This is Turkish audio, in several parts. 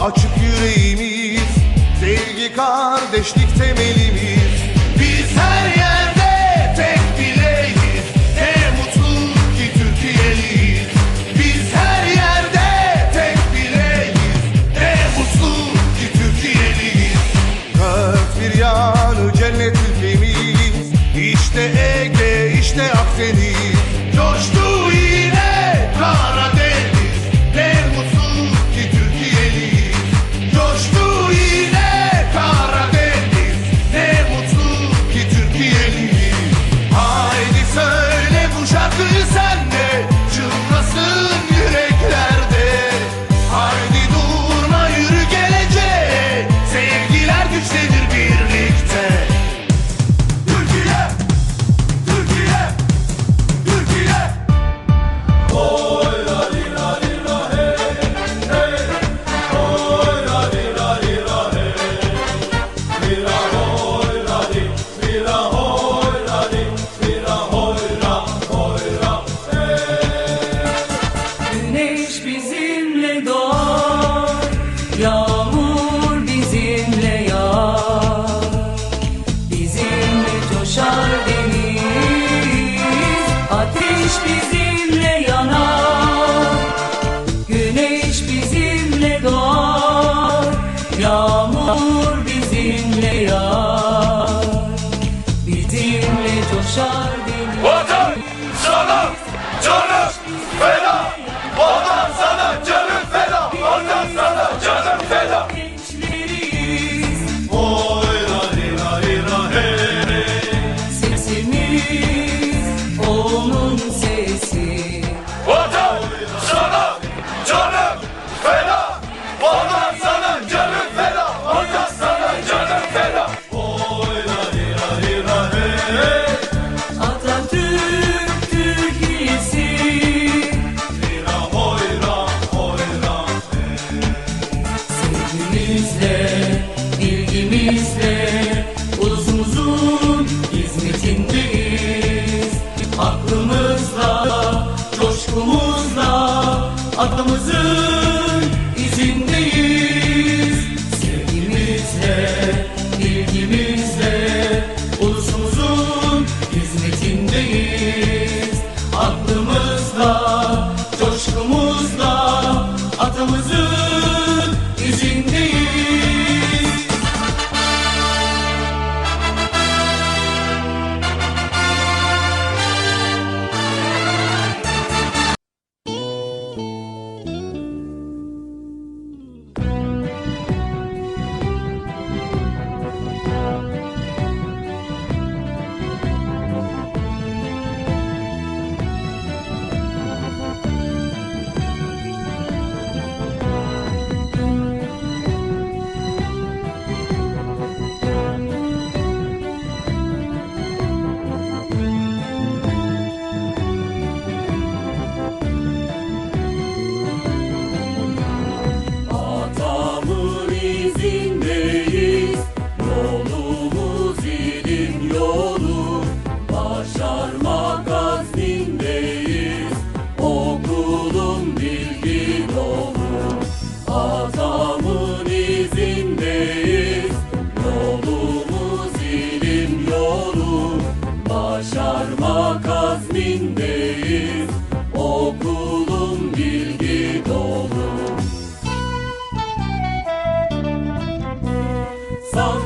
açık yüreğimiz. Sevgi kardeşlik temelimiz. Biz her yerde tek dileğiz Ne mutlu ki Türkiye'liyiz. Biz her yerde tek dileğiz Ne mutlu ki Türkiye'liyiz. Dört bir yanı cennet ülkemiz. İşte Ege işte Akdeniz. Ngày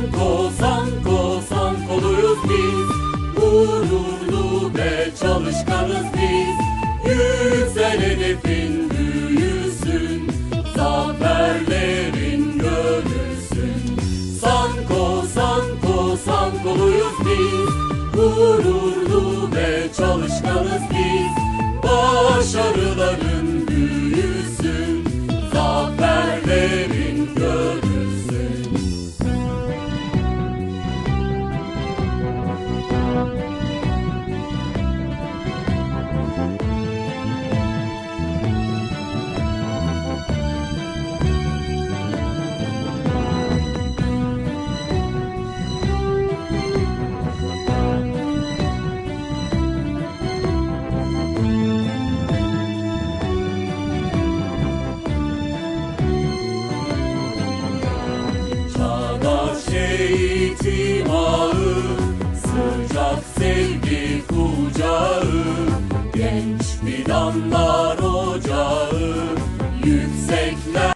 Sanko, Sanko, Sankoluyuz biz. Gururlu ve çalışkanız biz. Yüksel hedefin büyüsün, zaferlerin görülsün. Sanko, Sanko, Sankoluyuz biz. Gururlu ve çalışkanız biz. Başarıları İtimağı sıcak sevgi kucağı